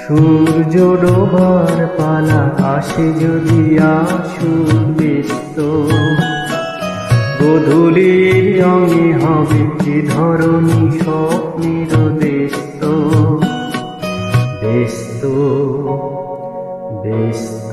সূর্য ডোবার পালা আসে যদি আসুক ব্যস্ত গধূলির রঙে হবে যে ধরনী স্বপ্নের ব্যস্ত ব্যস্ত ব্যস্ত।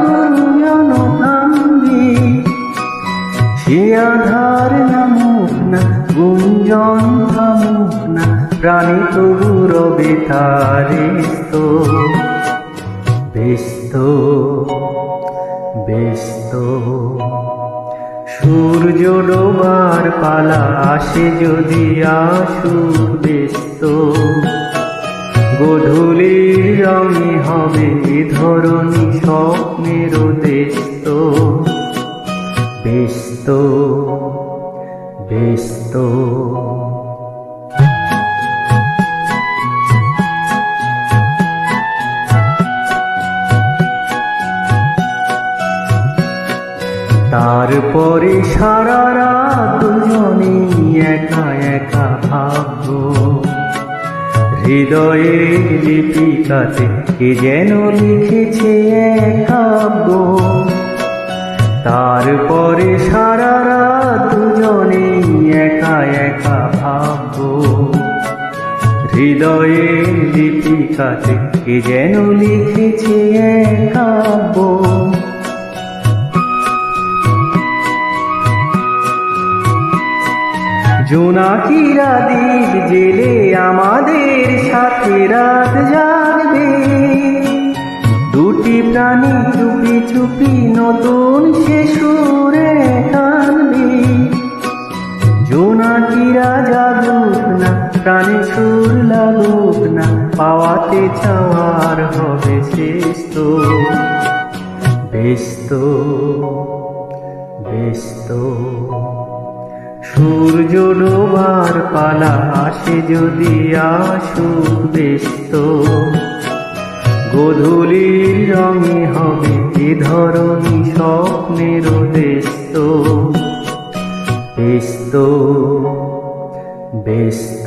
গুঞ্জন থামবে সে আধার নামুক না, গুঞ্জন থামুক না, প্রাণী তবু রবে তার ব্যস্ত ব্যস্ত। সূর্য ডোবার পালা আসে যদি আসুক ব্যস্ত। স্বপ্নের দেস্ত ব্যস্ত ব্যস্ত। তারপরে সারা রাত একা একা ভাববো। হৃদয়ে লিপিকাতে কে যেন লিখেছে এক কাব্য। তারপরে সারা রাত দুজনে একা একা ভাবব। হৃদয়ে লিপিকাতে কে যেন লিখেছে এক কাব্য। জোনাকিরা দ্বীপ জেলে আমাদের সাথে রাত জাগবে। দুটি প্রাণী চুপি চুপি নতুন সুরে কানবে। জোনাকিরা জাগুক না, প্রাণে সুর লাগুক না, পাওয়াতে চাওয়ার হবে শ্রেষ্ঠ। ব্যস্ত ব্যস্ত। সূর্য ডোবার পালা আসে যদি আসুক ব্যস্ত গধূলির রঙে হবে এ ধরনী স্বপ্নের ব্যস্ত ব্যস্ত ব্যস্ত